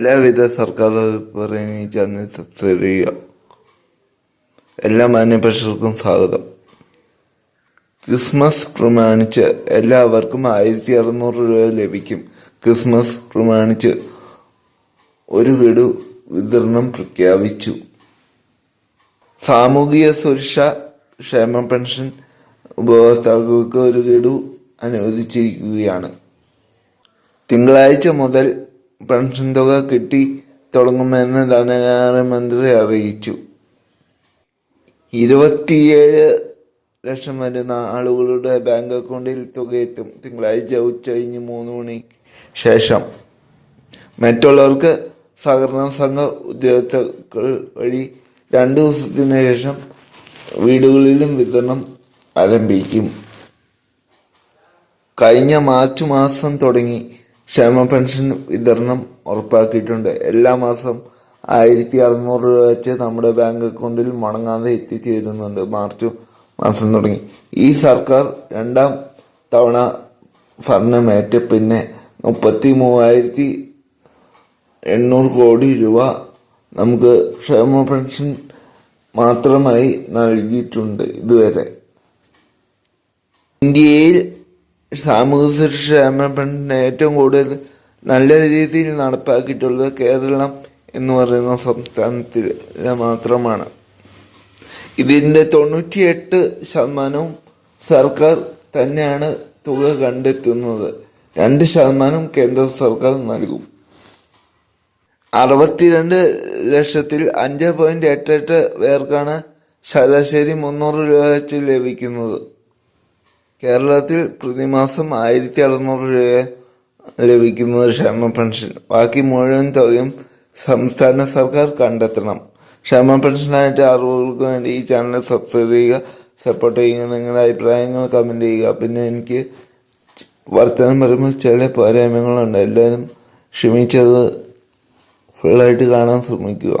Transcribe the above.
എല്ലാവിധ സർക്കാർ പറയുന്ന ഈ ചാനൽ സബ്സ്ക്രൈബ് ചെയ്യുക എല്ലാ മാന്യപക്ഷർക്കും സ്വാഗതം. ക്രിസ്മസ് പ്രമാണിച്ച് എല്ലാവർക്കും ആയിരത്തി അറുന്നൂറ് രൂപ ലഭിക്കും. ക്രിസ്മസ് പ്രമാണിച്ച് ഒരു ഗഡു വിതരണം പ്രഖ്യാപിച്ചു. സാമൂഹിക സുരക്ഷ ക്ഷേമ പെൻഷൻ ഉപഭോക്താക്കൾക്ക് ഒരു ഗഡു അനുവദിച്ചിരിക്കുകയാണ്. തിങ്കളാഴ്ച മുതൽ പെൻഷൻ തുക കിട്ടി തുടങ്ങുമെന്ന് ധനകാര്യമന്ത്രി അറിയിച്ചു. ഇരുപത്തിയേഴ് ലക്ഷം വരുന്ന ആളുകളുടെ ബാങ്ക് അക്കൗണ്ടിൽ തുകയെത്തും. തിങ്കളാഴ്ച ഉച്ച കഴിഞ്ഞ് മൂന്ന് മണിക്ക് ശേഷം. മറ്റുള്ളവർക്ക് സഹകരണ സംഘ ഉദ്യോഗസ്ഥകൾ വഴി രണ്ടു ദിവസത്തിന് ശേഷം വീടുകളിലും വിതരണം ആരംഭിക്കും. കഴിഞ്ഞ മാർച്ച് മാസം തുടങ്ങി. ക്ഷേമ പെൻഷൻ വിതരണം ഉറപ്പാക്കിയിട്ടുണ്ട്. എല്ലാ മാസം ആയിരത്തി അറുന്നൂറ് രൂപ വെച്ച് നമ്മുടെ ബാങ്ക് അക്കൗണ്ടിൽ മുടങ്ങാതെ എത്തിച്ചേരുന്നുണ്ട്. മാർച്ച് മാസം തുടങ്ങി. ഈ സർക്കാർ രണ്ടാം തവണ ഭരണമേറ്റ പിന്നെ മുപ്പത്തി മൂവായിരത്തി എണ്ണൂറ് കോടി രൂപ നമുക്ക് ക്ഷേമ പെൻഷൻ മാത്രമായി നൽകിയിട്ടുണ്ട് ഇതുവരെ. ഇന്ത്യയിൽ സാമൂഹ്യ സുരക്ഷ പെൻഷൻ ഏറ്റവും കൂടുതൽ നല്ല രീതിയിൽ നടപ്പാക്കിയിട്ടുള്ളത് കേരളം എന്ന് പറയുന്ന സംസ്ഥാനത്തിൽ മാത്രമാണ്. ഇതിന്റെ തൊണ്ണൂറ്റിയെട്ട് ശതമാനവും സർക്കാർ തന്നെയാണ് തുക കണ്ടെത്തുന്നത്. രണ്ട് ശതമാനം കേന്ദ്ര സർക്കാർ നൽകും. അറുപത്തിരണ്ട് ലക്ഷത്തിൽ അഞ്ച് പോയിന്റ് എട്ട് എട്ട് പേർക്കാണ് ശരാശരി മുന്നൂറ് രൂപ വെച്ച് ലഭിക്കുന്നത്. കേരളത്തിൽ പ്രതിമാസം ആയിരത്തി അറുന്നൂറ് രൂപ ലഭിക്കുന്നത് ക്ഷേമ പെൻഷൻ. ബാക്കി മുഴുവൻ തുകയും സംസ്ഥാന സർക്കാർ കണ്ടെത്തണം. ക്ഷേമ പെൻഷനായിട്ട് അറിവുകൾക്ക് വേണ്ടി ഈ ചാനൽ സബ്സ്ക്രൈബ് ചെയ്യുക സപ്പോർട്ട് ചെയ്യുക നിങ്ങളുടെ അഭിപ്രായങ്ങൾ കമന്റ് ചെയ്യുക. പിന്നെ എനിക്ക് വർത്തമാനം പറയുമ്പോൾ ചില പോരായ്മകളുണ്ട് എല്ലാവരും ക്ഷമിച്ചത് ഫുള്ളായിട്ട് കാണാൻ ശ്രമിക്കുക.